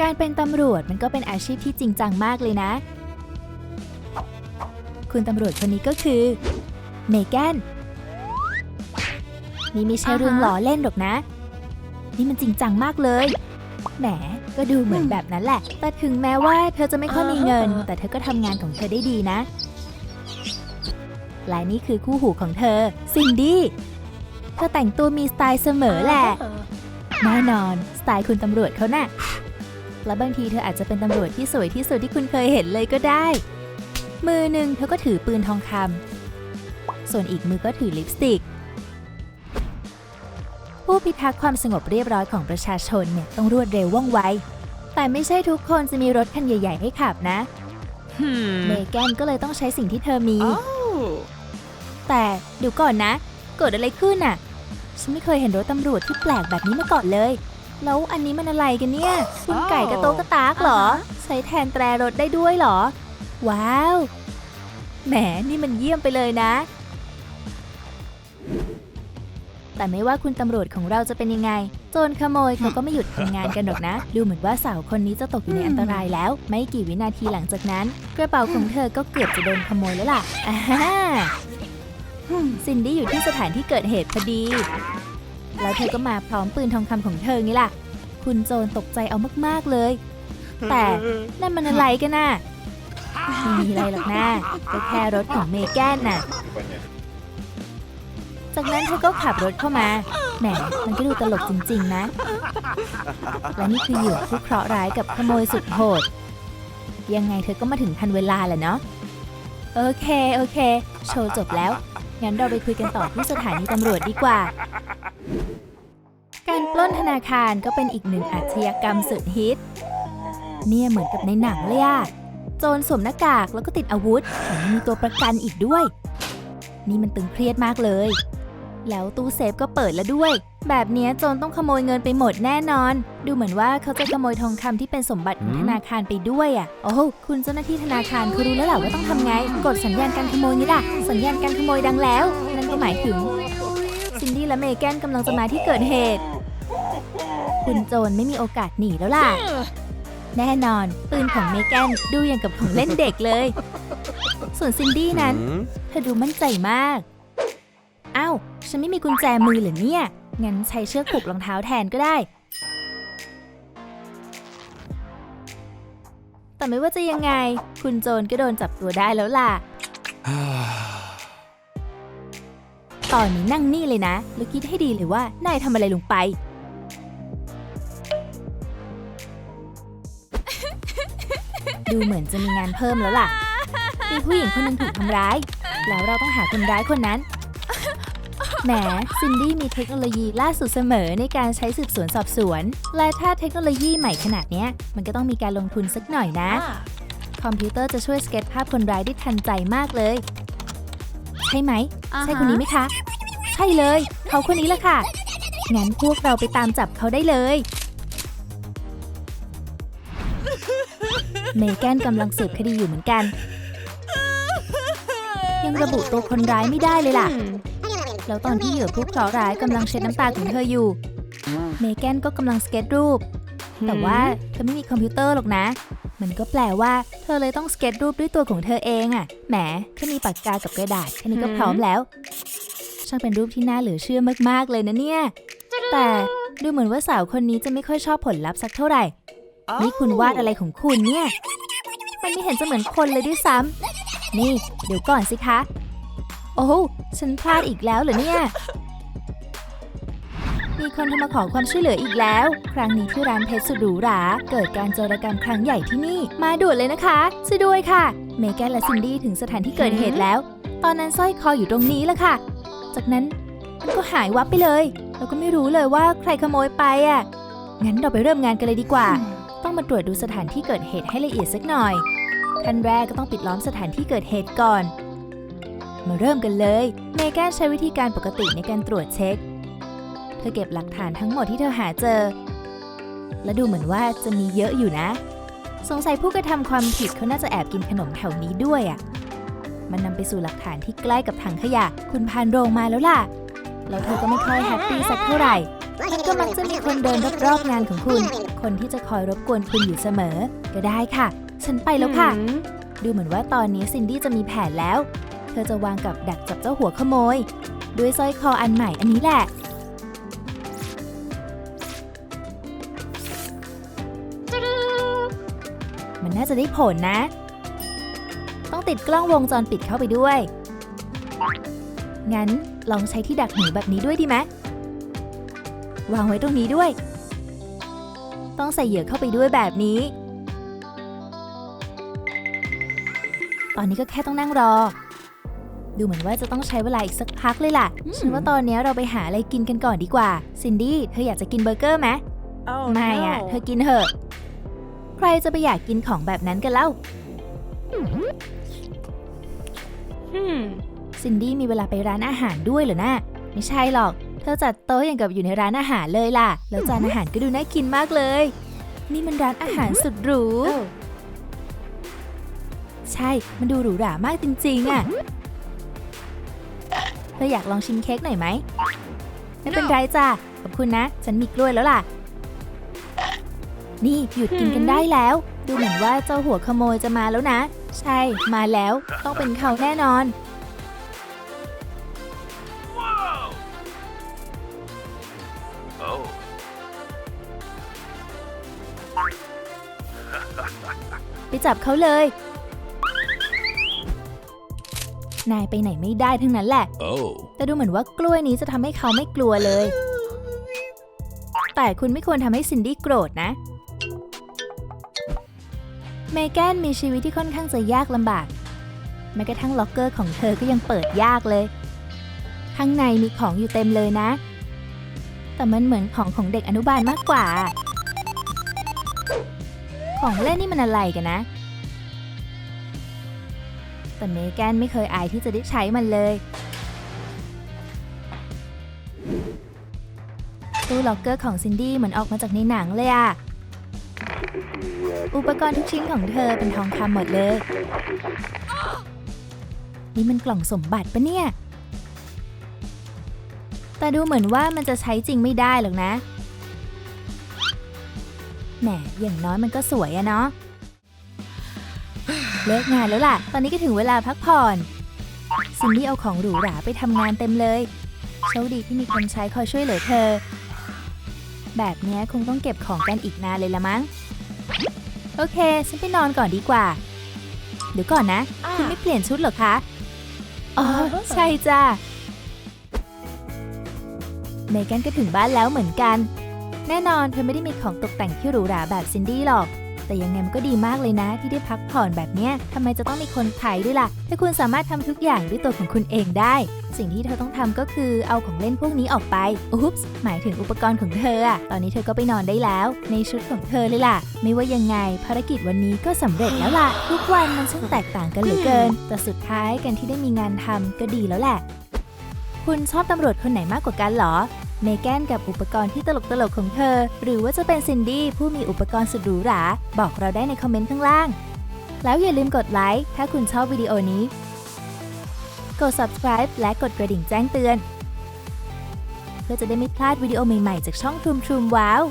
การเป็นตำรวจมันก็เป็นอาชีพที่จริงจังมากเลยนะ คุณตำรวจคนนี้ก็คือเมแกนนี่ไม่ใช่เรื่องล้อเล่นหรอกนะ นี่มันจริงจังมากเลย แหม ก็ดูเหมือนแบบนั้นแหละ แต่ถึงแม้ว่าเธอจะไม่ค่อยมีเงิน แต่เธอก็ทำงานของเธอได้ดีนะ และนี่คือคู่หูของเธอ ซินดี้ เธอแต่งตัวมีสไตล์เสมอแหละ แน่นอน สไตล์คุณตำรวจเขาน่ะ และบางทีเธออาจจะเป็นตำรวจที่สวยที่สุดที่คุณเคยเห็นเลยก็ได้ มือหนึ่งเธอก็ถือปืนทองคำส่วนอีกมือก็ถือลิปสติก ผู้พิทักษ์ความสงบเรียบร้อยของประชาชนเนี่ยต้องรวดเร็วว่องไว แต่ไม่ใช่ทุกคนจะมีรถคันใหญ่ ๆ ให้ขับนะ เมแกนก็เลยต้องใช้สิ่งที่เธอมี Oh. แต่เดี๋ยวก่อนนะ เกิดอะไรขึ้นน่ะ ฉันไม่เคยเห็นรถตำรวจที่แปลกแบบนี้มาก่อนเลย แล้วอันนี้มันอะไรกันเนี่ย คุณไก่กระโตกกระตากเหรอ ใช้แทนแตรรถได้ด้วยเหรอ ว้าว แหมนี่มันเยี่ยมไปเลยนะ แต่ไม่ว่าคุณตำรวจของเราจะเป็นยังไง โจรขโมยเขาก็ไม่หยุดทำงานกันหรอกนะ ดูเหมือนว่าสาวคนนี้จะตกอยู่ในอันตรายแล้ว ไม่กี่วินาทีหลังจากนั้น กระเป๋าของเธอก็เกือบจะโดนขโมยแล้วล่ะอ่าฮ่าซินดี้อยู่ที่สถานที่เกิดเหตุพอดี แล้วเธอก็มาพร้อมปืนทองคำของเธอไงล่ะ คุณโจรตกใจเอามากๆเลย แต่นั่นมันอะไรกันน่ะไม่มีอะไรหรอกนะก็แค่รถของเมแกนน่ะ จากนั้นเธอก็ขับรถเข้ามา แหม มันก็ดูตลกจริง ๆ นะ และนี่คือเหยื่อผู้เคราะห์ร้ายกับขโมยสุดโหด ยังไงเธอก็มาถึงทันเวลาแหละเนาะ โอเค โอเค โชว์จบแล้ว งั้นเราไปคุยกันต่อที่สถานีตำรวจดีกว่า การปล้นธนาคารก็เป็นอีกหนึ่งอาชญากรรมสุดฮิต เนี่ยเหมือนกับในหนังเลยอะโจรสวมหน้ากากแล้วก็ติดอาวุธแถมมีตัวประกันอีกด้วย นี่มันตึงเครียดมากเลย แล้วตู้เซฟก็เปิดแล้วด้วย แบบนี้โจรต้องขโมยเงินไปหมดแน่นอน ดูเหมือนว่าเขาจะขโมยทองคำที่เป็นสมบัติของธนาคารไปด้วยอะ โอ้โหคุณเจ้าหน้าที่ธนาคารคุณรู้แล้วแหละว่าต้องทำไง กดสัญญาณการขโมยนี่ล่ะ สัญญาณการขโมยดังแล้ว นั่นก็หมายถึงซินดี้และเมแกนกำลังจะมาที่เกิดเหตุ คุณโจรไม่มีโอกาสหนีแล้วล่ะ แน่นอน ปืนของเมแกนดูอย่างกับของเล่นเด็กเลย ส่วนซินดี้นั้น Hmm? เธอดูมั่นใจมาก อ้าว ฉันไม่มีกุญแจมือเหรอเนี่ย งั้นใช้เชือกผูกรองเท้าแทนก็ได้ แต่ไม่ว่าจะยังไง คุณโจรก็โดนจับตัวได้แล้วล่ะตอนนี้นั่งนี่เลยนะ แล้วคิดให้ดีเลยว่านายทำอะไรลงไป ดูเหมือนจะมีงานเพิ่มแล้วล่ะ มีผู้หญิงคนหนึงถูกทำร้าย แล้วเราต้องหาคนร้ายคนนั้น แหมซินดี้มีเทคโนโลยีล่าสุดเสมอในการใช้สืบสวนสอบสวน และถ้าเทคโนโลยีใหม่ขนาดเนี้ย มันก็ต้องมีการลงทุนสักหน่อยนะ คอมพิวเตอร์จะช่วยสเก็ตภาพคนร้ายได้ทันใจมากเลย ใช่ไหม ใช่คนนี้ไหมคะ ใช่เลย เขาคนนี้แหละค่ะ งั้นพวกเราไปตามจับเขาได้เลย เมแกนกำลังสืบคดีอยู่เหมือนกัน ยังระบุตัวคนร้ายไม่ได้เลยล่ะ แล้วตอนที่เหยื่อผู้เคราะห์ร้ายกำลังเช็ดน้ำตาของเธออยู่ เมแกนก็กำลังสเก็ตรูป แต่ว่าเธอไม่มีคอมพิวเตอร์หรอกนะ มันก็แปลว่า เธอเลยต้องสเก็ตรูปด้วยตัวของเธอเองอะ่ะแหมแค่มีปากกากับกระดาษแค่นี้ก็พร้อมแล้วช่างเป็นรูปที่น่าเหลือเชื่อมากๆเลยนะเนี่ย แต่ดูเหมือนว่าสาวคนนี้จะไม่ค่อยชอบผลลัพธ์สักเท่าไหร่ นี่คุณวาดอะไรของคุณเนี่ย มันไม่เห็นจะเหมือนคนเลยด้วยซ้ำ นี่ เดี๋ยวก่อนสิคะ โอ้ฉันพลาดอีกแล้วเหรอเนี่ย มีคนโทรมาขอความช่วยเหลืออีกแล้ว ครั้งนี้ที่ร้านเพชรสุดหรูหรา เกิดการโจรกรรมครั้งใหญ่ที่นี่ มาด่วนเลยนะคะช่วยด้วยค่ะ เมแกนและซินดี้ถึงสถานที่เกิดเหตุแล้ว ตอนนั้นสร้อยคออยู่ตรงนี้แหละค่ะ จากนั้นมันก็หายวับไปเลยแล้วก็ไม่รู้เลยว่าใครขโมยไปอะ งั้นเราไปเริ่มงานกันเลยดีกว่า ต้องมาตรวจดูสถานที่เกิดเหตุให้ละเอียดสักหน่อย ขั้นแรกก็ต้องปิดล้อมสถานที่เกิดเหตุก่อน มาเริ่มกันเลย เมแกนใช้วิธีการปกติในการตรวจเช็ค เธอเก็บหลักฐานทั้งหมดที่เธอหาเจอ และดูเหมือนว่าจะมีเยอะอยู่นะ สงสัยผู้กระทำความผิดเขาน่าจะแอบกินขนมแถวนี้ด้วยอะ่ะ มันนำไปสู่หลักฐานที่ใกล้กับถังขยะ คุณพานโรงมาแล้วล่ะ แล้วเธอก็ไม่ค่อยแฮปปี้สักเท่าไหร่มันก็มักจะมีคนเดินรอบๆงานของคุณ คนที่จะคอยรบกวนคุณอยู่เสมอ ก็ได้ค่ะ ฉันไปแล้วค่ะ ดูเหมือนว่าตอนนี้ซินดี้จะมีแผนแล้ว เธอจะวางกับดักจับเจ้าหัวขโมย ด้วยสร้อยคออันใหม่อันนี้แหละ มันน่าจะได้ผลนะ ต้องติดกล้องวงจรปิดเข้าไปด้วย งั้นลองใช้ที่ดักหนูแบบนี้ด้วยดีไหมวางไว้ตรงนี้ด้วย ต้องใส่เหยื่อเข้าไปด้วยแบบนี้ ตอนนี้ก็แค่ต้องนั่งรอ ดูเหมือนว่าจะต้องใช้เวลาอีกสักพักเลยล่ะ ฉันว่าตอนนี้เราไปหาอะไรกินกันก่อนดีกว่า ซินดี้ เธออยากจะกินเบอร์เกอร์ไหม Oh ไม่อะ no. เธอกินเถอะ ใครจะไปอยากกินของแบบนั้นกันเล่า Hmm. ซินดี้มีเวลาไปร้านอาหารด้วยเหรอนะ ไม่ใช่หรอก เธอจัดโต๊ะอย่างกับอยู่ในร้านอาหารเลยล่ะ แล้วจานอาหารก็ดูน่ากินมากเลย นี่มันร้านอาหารสุดหรู Oh. ใช่ มันดูหรูหรามากจริงๆอะเธออยากลองชิมเค้กหน่อยไหมไม่เป็นไรจ้ะ ขอบคุณนะ ฉันมีกล้วยแล้วล่ะ นี่หยุดกินกันได้แล้ว ดูเหมือนว่าเจ้าหัวขโมยจะมาแล้วนะ ใช่ มาแล้ว ต้องเป็นเขาแน่นอน จับเขาเลย นายไปไหนไม่ได้ทั้งนั้นแหละ Oh. แต่ดูเหมือนว่ากล้วยนี้จะทำให้เขาไม่กลัวเลย แต่คุณไม่ควรทำให้ซินดี้โกรธนะ เมแกนมีชีวิตที่ค่อนข้างจะยากลำบาก แม้กระทั่งล็อกเกอร์ของเธอก็ยังเปิดยากเลย ข้างในมีของอยู่เต็มเลยนะ แต่มันเหมือนของของเด็กอนุบาลมากกว่า ของเล่นนี่มันอะไรกันนะ แต่เมแกนไม่เคยอายที่จะได้ใช้มันเลย ตู้ล็อกเกอร์ของซินดี้เหมือนออกมาจากในหนังเลยอะอุปกรณ์ทุกชิ้นของเธอเป็นทองคำหมดเลย นี่มันกล่องสมบัติปะเนี่ย แต่ดูเหมือนว่ามันจะใช้จริงไม่ได้หรอกนะ แหมอย่างน้อยมันก็สวยอะเนาะเลิกงานแล้วล่ะ ตอนนี้ก็ถึงเวลาพักผ่อนซินดี้เอาของหรูหราไปทำงานเต็มเลยโชคดีที่มีคนใช้คอยช่วยเหลือเธอ แบบเนี้ยคงต้องเก็บของกันอีกนานเลยละมั้ง โอเค ฉันไปนอนก่อนดีกว่า เดี๋ยวก่อนนะ คุณไม่เปลี่ยนชุดเหรอคะ อ๋อ ใช่จ้าเมแกนก็ถึงบ้านแล้วเหมือนกัน แน่นอนเธอไม่ได้มีของตกแต่งที่หรูหราแบบซินดี้หรอก แต่ยังไงมันก็ดีมากเลยนะ ที่ได้พักผ่อนแบบเนี้ยทำไมจะต้องมีคนไทยด้วยล่ะ ถ้าคุณสามารถทำทุกอย่างด้วยตัวของคุณเองได้ สิ่งที่เธอต้องทำก็คือเอาของเล่นพวกนี้ออกไป อุ๊ปส์หมายถึงอุปกรณ์ของเธออะตอนนี้เธอก็ไปนอนได้แล้ว ในชุดของเธอเลยล่ะ ไม่ว่ายังไงภารกิจวันนี้ก็สำเร็จแล้วล่ะ ทุกวันมันช่างแตกต่างกันเหลือเกิน แต่สุดท้ายการที่ได้มีงานทำก็ดีแล้วแหละ คุณชอบตำรวจคนไหนมากกว่ากันหรอ เมแกนกับอุปกรณ์ที่ตลกๆของเธอ หรือว่าจะเป็นซินดี้ผู้มีอุปกรณ์สุดหรูหรา บอกเราได้ในคอมเมนต์ข้างล่าง แล้วอย่าลืมกดไลค์ถ้าคุณชอบวิดีโอนี้ กด subscribe และกดกระดิ่งแจ้งเตือน เพื่อจะได้ไม่พลาดวิดีโอใหม่ๆ จากช่องทรูมทรูมว้าว